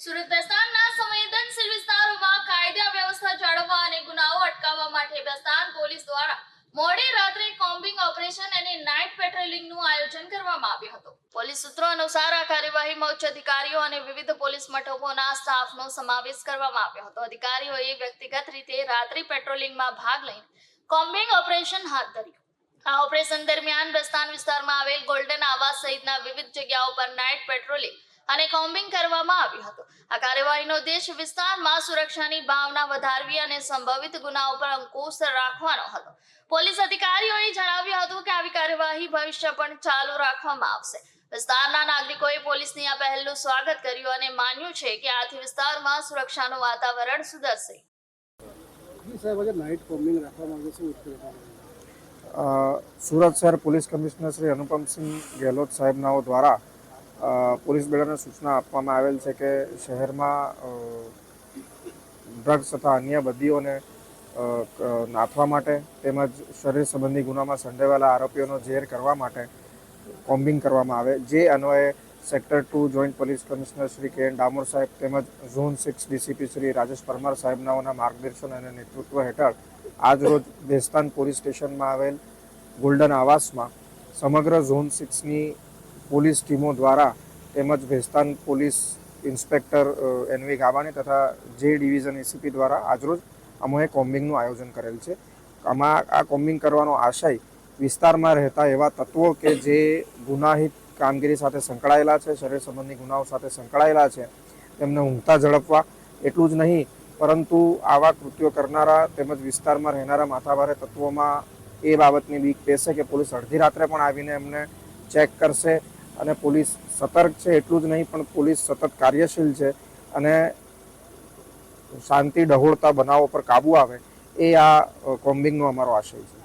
સુરત વિસ્તારના સંવેદનશીલ વિસ્તારોમાં કાયદા વ્યવસ્થા જાળવવા અને ગુનાઓ અટકાવવા માટે વિસ્તાર પોલીસ દ્વારા મોડી રાત્રે કોમ્બિંગ અને નાઇટ પેટ્રોલિંગનું આયોજન કરવામાં આવ્યું હતું. પોલીસ સૂત્રો અનુસાર આ અધિકારીઓ અને વિવિધ પોલીસ મથકોના સ્ટાફનો સમાવેશ કરવામાં આવ્યો હતો. અધિકારીઓએ વ્યક્તિગત રીતે રાત્રિ પેટ્રોલિંગમાં ભાગ લઈને કોમ્બિંગ ઓપરેશન હાથ ધર્યું. આ ઓપરેશન દરમિયાન બસ્તાન વિસ્તારમાં આવેલ ગોલ્ડન આવાસ સહિતના વિવિધ જગ્યાઓ પર નાઇટ પેટ્રોલિંગ અને કોમ્બિંગ કરવામાં આવ્યું હતું. આ કાર્યવાહીનો ઉદ્દેશ વિસ્તારમાં સુરક્ષાની ભાવના વધારવી અને સંભવિત ગુનાઓ પર અંકુશ રાખવાનો હતો. પોલીસ અધિકારીઓએ જણાવ્યું હતું કે આવી કાર્યવાહી ભવિષ્ય પણ ચાલુ રાખવામાં આવશે. વિસ્તારના નાગરિકોએ પોલીસની આ પહેલનું સ્વાગત કર્યું અને માન્યું છે કે આથી વિસ્તારમાં સુરક્ષાનું વાતાવરણ સુધરશે. સુરત શહેર પોલીસ કમિશનર શ્રી અનુપમસિંહ ગેહલોત સાહેબનાઓ દ્વારા પોલીસ બેડાને સૂચના આપવામાં આવેલ છે કે શહેરમાં ડ્રગ્સ તથા અન્ય બદીઓને નાથવા માટે તેમજ શરીર સંબંધી ગુનામાં સંડોવાયેલા આરોપીઓનો ઝેર કરવા માટે કોમ્બિંગ કરવામાં આવે. જે અન્વયે sector two joint police commissioner Shri K N Damor સાહેબ તેમજ zone six DCP Shri Rajesh Parmar સાહેબનાઓના માર્ગદર્શન અને નેતૃત્વ હેઠળ આજરોજ દેસ્તાન પોલીસ સ્ટેશનમાં આવેલ ગોલ્ડન આવાસમાં સમગ્ર ઝોન સિક્સની પોલીસ ટીમો દ્વારા તેમજ Bhestan police inspector NV Gabani તથા જે ડિવિઝન એસીપી દ્વારા આજરોજ અમોએ કોમ્બિંગનું આયોજન કરેલ છે. આમાં આ કોમ્બિંગ કરવાનો આશય વિસ્તારમાં રહેતા એવા તત્વો કે જે ગુનાહિત કામગીરી સાથે સંકળાયેલા છે, શરીર સંબંધી ગુનાઓ સાથે સંકળાયેલા છે, તેમને ઊંઘતા ઝડપવા, એટલું જ નહીં, પરંતુ આવા કૃત્યો કરનારા તેમજ વિસ્તારમાં રહેનારા માથાભારે તત્વોમાં એ બાબતની બીક બેસે કે પોલીસ અડધી રાત્રે પણ આવીને એમને ચેક કરશે. અને પોલીસ સતર્ક છે એટલું જ નહીં, પણ પોલીસ સતત કાર્યશીલ છે અને શાંતિ ડહોળતા બનાવો પર કાબૂ આવે એ આ કોમ્બિંગનો અમારો આશય છે.